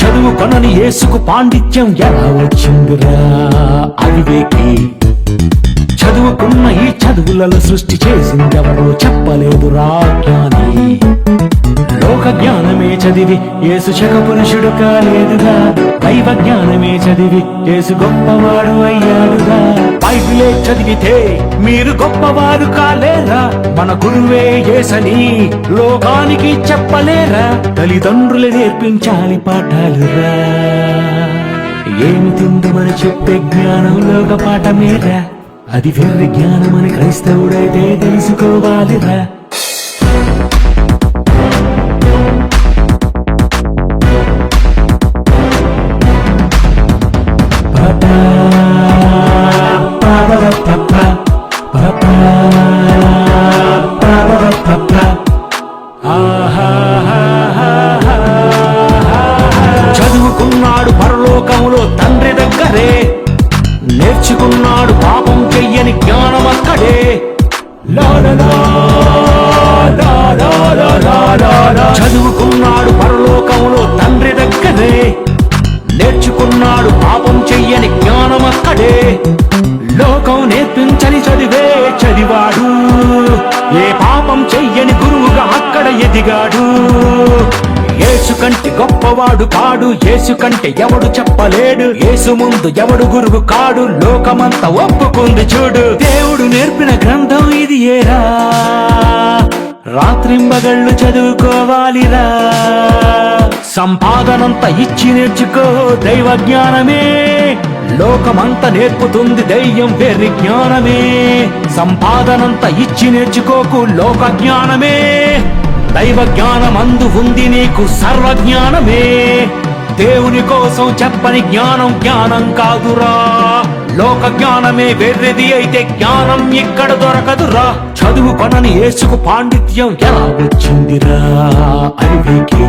చదువు కొనని ఏసుకు పాండిత్యం ఎలా వచ్చిందిరా? అవివేకి. చదువుకున్న ఈ చదువులలో సృష్టి చేసిందెవరో చెప్పలేదురా జ్ఞాని. లోక జ్ఞానమే చదివి ఏసు శక పురుషుడు కాలేదుగా దైవ జ్ఞానమే చదివి ఏసు గొప్పవాడు అయ్యాడుగా. బైబిలే చదివితే మీరు గొప్పవారు కాలేరా? మన గురువే ఏసని లోకానికి చెప్పలేరా? తల్లిదండ్రులు నేర్పించాలి పాఠాలురా. ఏమి తిందుమని చెప్పే జ్ఞానం లోక పాఠమేరా? అది వెర్రి జ్ఞానమని క్రైస్తవుడైతే తెలుసుకోవాలిరా. చదువుకున్నాడు పరలోకములో తండ్రి దగ్గరే. నేర్చుకున్నాడు పాపం చెయ్యని జ్ఞానం అక్కడే చదువుకున్నాడు పరలోకములో తండ్రి దగ్గరే. నేర్చుకున్నాడు పాపం అక్కడే లోకం నేర్పించని చదివే చదివాడు. ఏ పాపం చెయ్యని గురువుగా అక్కడ ఎదిగాడు. ఏసు కంటే గొప్పవాడు కాడు ఏసు కంటే ఎవడు చెప్పలేడు. ఏసు ముందు ఎవడు గురువు కాడు లోకమంతా ఒప్పుకుంది చూడు. దేవుడు నేర్పిన గ్రంథం ఇది ఏరా? రాత్రింబగళ్ళు చదువుకోవాలిరా? సంపాదనంత ఇచ్చి నేర్చుకో దైవ జ్ఞానమే. లోకమంత నేర్పుతుంది దయ్యం వెర్రి జ్ఞానమే. సంపాదనంత ఇచ్చి నేర్చుకోకు లోక జ్ఞానమే దైవ జ్ఞానమందు ఉంది నీకు సర్వ జ్ఞానమే దేవుని కోసం చెప్పని జ్ఞానం జ్ఞానం కాదురా. లోక జ్ఞానమే వెర్రిది అయితే జ్ఞానం ఇక్కడ దొరకదురా. చదువు కొనని యేసుకు పాండిత్యం ఎలా వచ్చిందిరా? అవికి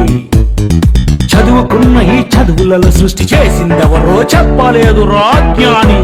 చదువుకున్న ఈ చదువులలో సృష్టి చేసిందెవరో చెప్పలేదు రా జ్ఞాని.